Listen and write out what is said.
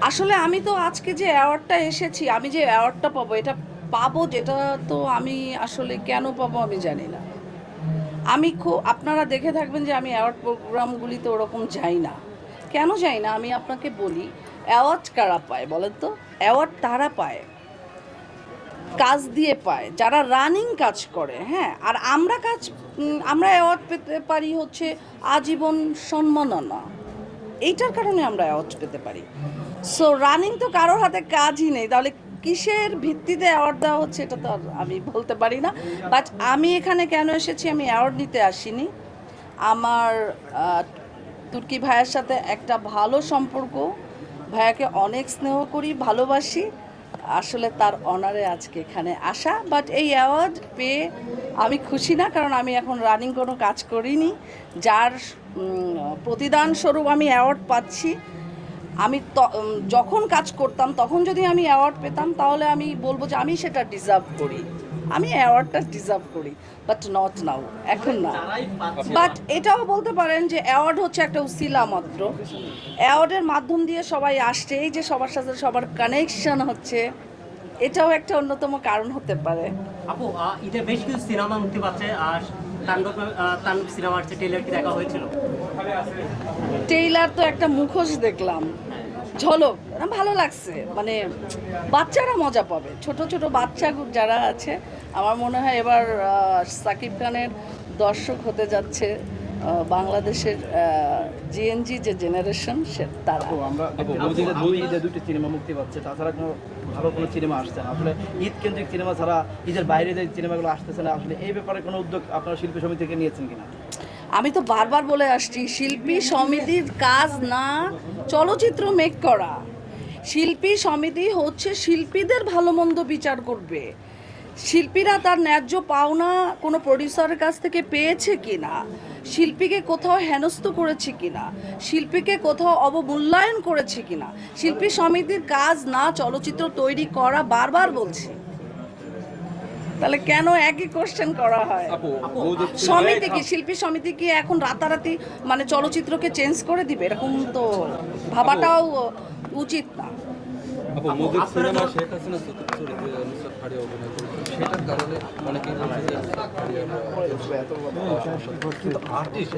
আসলে আমি তো আজকে যে অ্যাওয়ার্ডটা এসেছি, আমি যে অ্যাওয়ার্ডটা পাবো, এটা পাবো যেটা তো আমি আসলে কেন পাবো আমি জানি না। আমি খুব, আপনারা দেখে থাকবেন যে আমি অ্যাওয়ার্ড প্রোগ্রামগুলিতে ওরকম যাই না। কেন যাই না? আমি আপনাকে বলি অ্যাওয়ার্ড কারা পায় বলেন তো? অ্যাওয়ার্ড তারা পায়। কাজ দিয়ে পায়। যারা রানিং কাজ করে হ্যাঁ? আর আমরা কাজ আমরা অ্যাওয়ার্ড পেতে পারি হচ্ছে আজীবন সম্মাননা। এইটার কারণে আমরা অ্যাওয়ার্ড পেতে পারি। সো রানিং তো কারোর হাতে কাজই নেই। তাহলে কিসের ভিত্তিতে অ্যাওয়ার্ড দেওয়া হচ্ছে এটা তো আমি বলতে পারি না। বাট আমি এখানে কেন এসেছি আমি অ্যাওয়ার্ড নিতে আসিনি। আমার তুর্কি ভাইয়ের সাথে একটা ভালো সম্পর্ক। ভাইয়াকে অনেক স্নেহ করি, ভালোবাসি। আসলে তার অনারে আজকে এখানে আসা বাট এই অ্যাওয়ার্ড পেয়ে আমি খুশি না, কারণ আমি এখন রানিং কোনো কাজ করিনি। যার প্রতিদান স্বরূপ আমি অ্যাওয়ার্ড পাচ্ছি। আমি যখন কাজ করতাম, তখন যদি আমি অ্যাওয়ার্ড পেতাম, তাহলে আমি বলব যে আমি সেটা ডিজার্ভ করি। আমি অ্যাওয়ার্ডটা ডিজার্ভ করি বাট নট নাও এখন না। বাট এটাও বলতে পারেন যে অ্যাওয়ার্ড হচ্ছে একটা উসিলা মাত্র। অ্যাওয়ার্ডের মাধ্যম দিয়ে সবাই আসছে এই যে সবার সাথে সবার কানেকশন হচ্ছে এটাও একটা অন্যতম কারণ হতে পারে। আপু ঈদে বেশ কিছু সিনেমা মুক্তি পাচ্ছে আর তাণ্ডব তাণ্ডব সিনেমার যে দেখা হয়েছিল। টেইলার তো একটা মুখোশ দেখলাম। ঝলক ভালো লাগছে। মানে বাচ্চারা মজা পাবে। ছোট ছোট বাচ্চা যারা আছে আমার মনে হয় এবার সাকিব খানের দর্শক হতে যাচ্ছে বাংলাদেশের জিএনজি যে জেনারেশন সে তারা আমরা দুই ঈদে দুটি সিনেমা মুক্তি পাচ্ছে তাছাড়া কোনো ভালো কোনো সিনেমা আসছে না। আসলে ঈদ কেন্দ্রিক সিনেমা ছাড়া ঈদের বাইরে যে সিনেমাগুলো আসতেছে না আসলে এই ব্যাপারে কোনো উদ্যোগ আপনারা শিল্পী সমিতি থেকে নিয়েছেন কিনা? আমি তো বারবার বলে আসছি, শিল্পী সমিতির কাজ না, চলচ্চিত্র মেক করা। শিল্পী সমিতি হচ্ছে শিল্পীদের ভালো মন্দ বিচার করবে। শিল্পীরা তার ন্যায্য পাওনা কোনো প্রডিউসারের কাছ থেকে পেয়েছে কি না শিল্পীকে কোথাও হেনস্থ করেছে কিনা? শিল্পীকে কোথাও অবমূল্যায়ন করেছে কিনা? শিল্পী সমিতির কাজ না, চলচ্চিত্র তৈরি করা বারবার বলছি। তাহলে কেন একই কোশ্চেন করা হয়? সমিতি কি? শিল্পী সমিতি কি এখন রাতারাতি মানে চলচ্চিত্রকে চেঞ্জ করে দিবে? এরকম তো ভাবাটাও উচিত না। আপু মোদের সিনেমা শেখ হাসিনা চতুর্থ চরিত্রে নুসরাত ফারিয়া অভিনয় করেছে সেটার কারণে অনেকেই বলছে যে নুসরাত ফারিয়া কিন্তু আর্টিস্ট